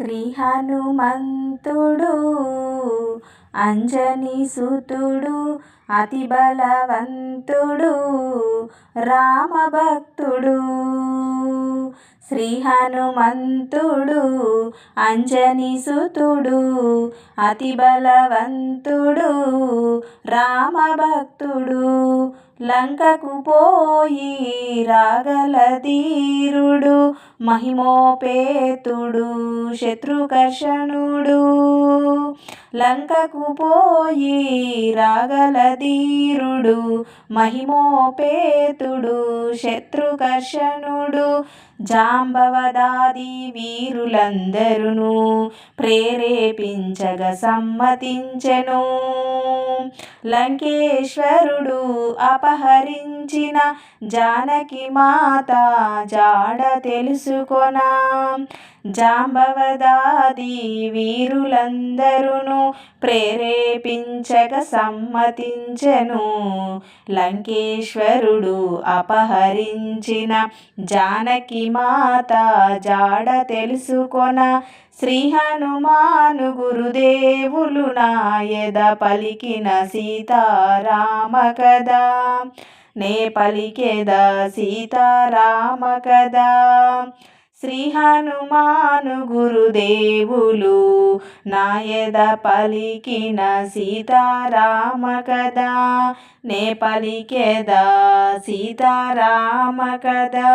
శ్రీ హనుమంతుడు అంజని సుతుడు అతి బలవంతుడు రామభక్తుడు. శ్రీ హనుమంతుడు అంజనిసుతుడు అతి బలవంతుడు రామభక్తుడు. లంకకు పోయి రాగల ధీరుడు మహిమోపేతుడు శత్రుకర్షణుడు లంకకు పోయి రాగల ధీరుడు మహిమోపేతుడు శత్రుకర్షణుడు జాంబవదాది వీరులందరును ప్రేరేపించగ సమ్మతించెను. లంకేశ్వరుడు అపహరించిన జానకి మాత జాడ తెలుసుకొనా. జాంబవదాది వీరులందరును ప్రేరేపించగ సమ్మతించెను. లంకేశ్వరుడు అపహరించిన జానకి మాత జాడ తెలుసుకొన. శ్రీ హనుమాను గురుదేవులు నాయద పలికిన సీతారామ కదా నే పలికెద సీతారామ కదా శ్రీ హనుమాను గురుదేవులు నాయద పలికిన సీతారామ కదా నే పలికెద సీతారామ కదా